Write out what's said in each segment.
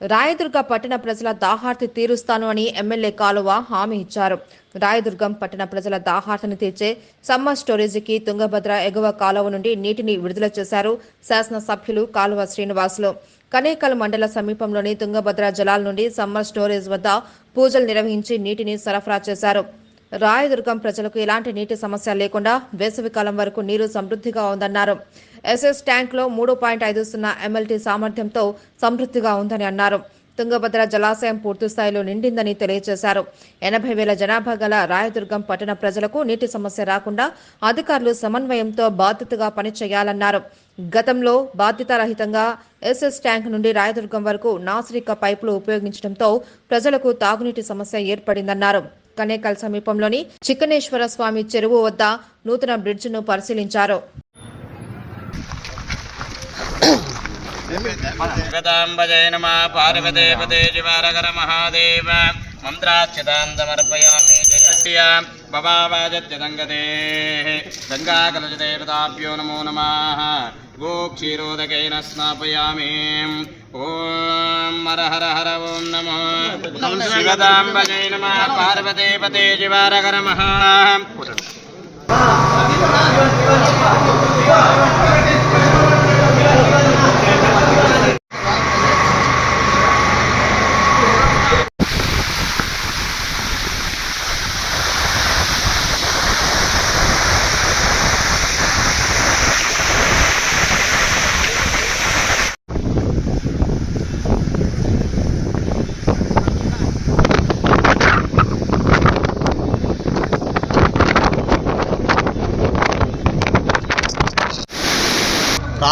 రాయదుర్గ పట్టణ ప్రజల దాహార్తి తీరుస్తాను అని ఎమ్మెల్యే కాలువ హామీ ఇచ్చారు. రాయదుర్గం పట్టణ ప్రజల దాహార్తిని తీర్చే సమ్మర్ స్టోరేజీకి తుంగభద్ర ఎగువ కాలువ నుండి నీటిని విడుదల చేశారు శాసనసభ్యులు కాలువ శ్రీనివాసులు. కనేకల్ మండల సమీపంలోని తుంగభద్ర జలాల నుండి సమ్మర్ స్టోరేజ్ వద్ద పూజలు నిర్వహించి నీటిని సరఫరా చేశారు. రాయదుర్గం ప్రజలకు ఎలాంటి నీటి సమస్య లేకుండా వేసవికాలం వరకు నీరు సమృద్ధిగా ఉందన్నారు. ఎస్ఎస్ ట్యాంక్లో మూడు పాయింట్ ఐదు సున్నా ఎంఎల్టీ సామర్థ్యంతో సమృద్ధిగా ఉందని అన్నారు. తుంగభద్ర జలాశయం పూర్తి స్థాయిలో నిండిందని తెలియజేశారు. ఎనభై వేల జనాభా గల రాయదుర్గం పట్టణ ప్రజలకు నీటి సమస్య రాకుండా అధికారులు సమన్వయంతో బాధ్యతగా పనిచేయాలన్నారు. గతంలో బాధ్యతారహితంగా ఎస్ఎస్ ట్యాంక్ నుండి రాయదుర్గం వరకు నాసిరిక పైపులు ఉపయోగించడంతో ప్రజలకు తాగునీటి సమస్య ఏర్పడిందన్నారు. కనేకల్ సమీపంలోని చిక్కనేశ్వర స్వామి చెరువు వద్ద నూతన బ్రిడ్జ్ను పరిశీలించారు. జగదాంబజయ నమ మహాదేవ. మంత్రాక్షతాం సమర్పయామి జయ భవాజత్యదంగతే గంగాకలజదేవతాభ్యో నమో నమ. గో క్షీరోదకైన స్నాపయామి. ఓం హర హర హర ఓం నమో. శివదాంబజయ నమ. పార్వతీపతే పదే శివారగర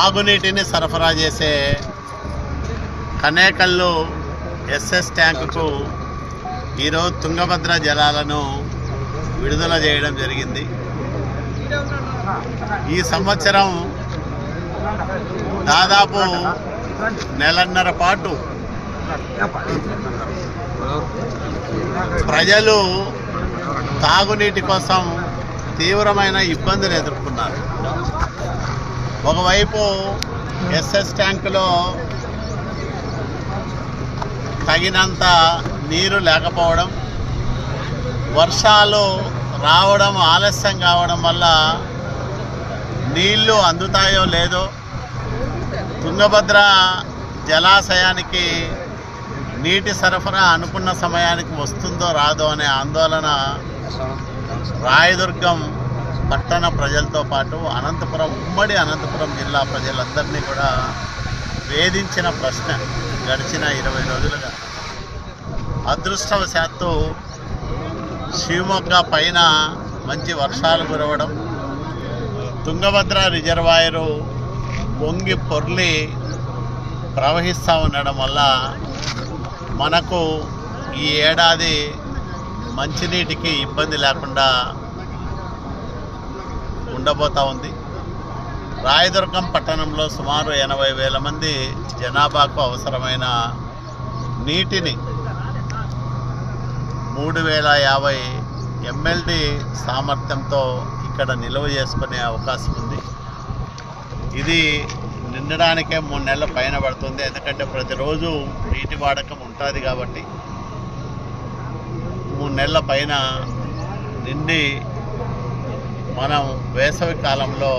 తాగునీటిని సరఫరా చేసే కనేకల్లు ఎస్ఎస్ ట్యాంకుకు ఈరోజు తుంగభద్ర జలాలను విడుదల చేయడం జరిగింది. ఈ సంవత్సరం దాదాపు నెలన్నర పాటు ప్రజలు తాగునీటి కోసం తీవ్రమైన ఇబ్బందులు ఎదుర్కొన్నారు. ఒకవైపు ఎస్ఎస్ ట్యాంకులో తగినంత నీరు లేకపోవడం వర్షాలు రావడం ఆలస్యం కావడం వల్ల నీళ్ళు అందుతాయో లేదో తుంగభద్ర జలాశయానికి నీటి సరఫరా అనుకున్న సమయానికి వస్తుందో రాదో అనే ఆందోళన రాయదుర్గం పట్టణ ప్రజలతో పాటు అనంతపురం ఉమ్మడి అనంతపురం జిల్లా ప్రజలందరినీ కూడా వేధించిన ప్రశ్న గడిచిన ఇరవై రోజులుగా. అదృష్టవశాత్తు శివమొగ్గ పైన మంచి వర్షాలు కురవడం తుంగభద్ర రిజర్వాయరు పొంగి పొర్లి ప్రవహిస్తూ ఉండడం వల్ల మనకు ఈ ఏడాది మంచినీటికి ఇబ్బంది లేకుండా ఉండబోతా ఉంది. రాయదుర్గం పట్టణంలో సుమారు ఎనభై వేల మంది జనాభాకు అవసరమైన నీటిని మూడు వేల యాభై ఎంఎల్డి సామర్థ్యంతో ఇక్కడ నిల్వ చేసుకునే అవకాశం ఉంది. ఇది నిండడానికే మూడు నెలల పైన పడుతుంది. ఎందుకంటే ప్రతిరోజు నీటి వాడకం ఉంటుంది కాబట్టి మూడు నెలల పైన నిండి మనం వేసవి కాలంలో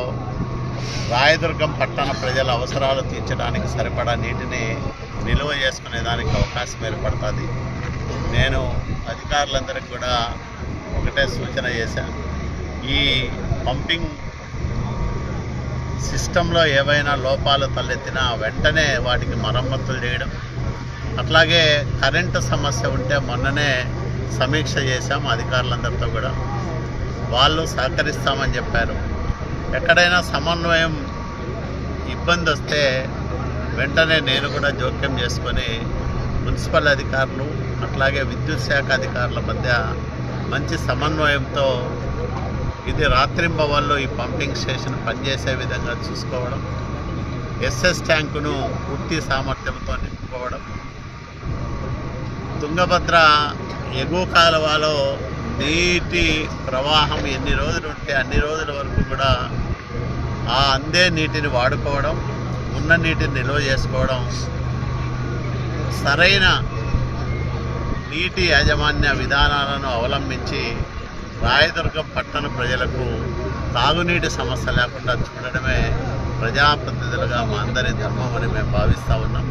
రాయదుర్గం పట్టణ ప్రజల అవసరాలు తీర్చడానికి సరిపడా నీటిని నిల్వ చేసుకునే దానికి అవకాశం ఏర్పడుతుంది. నేను అధికారులందరికీ కూడా ఒకటే సూచన చేశాను ఈ పంపింగ్ సిస్టంలో ఏవైనా లోపాలు తలెత్తినా వెంటనే వాటికి మరమ్మతులు చేయడం. అట్లాగే కరెంటు సమస్య ఉంటే మొన్ననే సమీక్ష చేశాం అధికారులందరితో కూడా. వాళ్ళు సహకరిస్తామని చెప్పారు. ఎక్కడైనా సమన్వయం ఇబ్బంది వస్తే వెంటనే నేను కూడా జోక్యం చేసుకొని మున్సిపల్ అధికారులు అట్లాగే విద్యుత్ శాఖ అధికారుల మధ్య మంచి సమన్వయంతో ఇది రాత్రింబవల్లో ఈ పంపింగ్ స్టేషన్ పనిచేసే విధంగా చూసుకోవడం ఎస్ఎస్ ట్యాంకును పూర్తి సామర్థ్యంతో నింపుకోవడం. తుంగభద్ర ఎగువ కాలువలో నీటి ప్రవాహం ఎన్ని రోజులు ఉంటే అన్ని రోజుల వరకు కూడా ఆ అందే నీటిని వాడుకోవడం ఉన్న నీటిని నిల్వ చేసుకోవడం సరైన నీటి యాజమాన్య విధానాలను అవలంబించి రాయదుర్గం పట్టణ ప్రజలకు తాగునీటి సమస్య లేకుండా చూడడమే ప్రజాప్రతినిధులుగా మా అందరి ధర్మం అని మేము భావిస్తూ ఉన్నాం.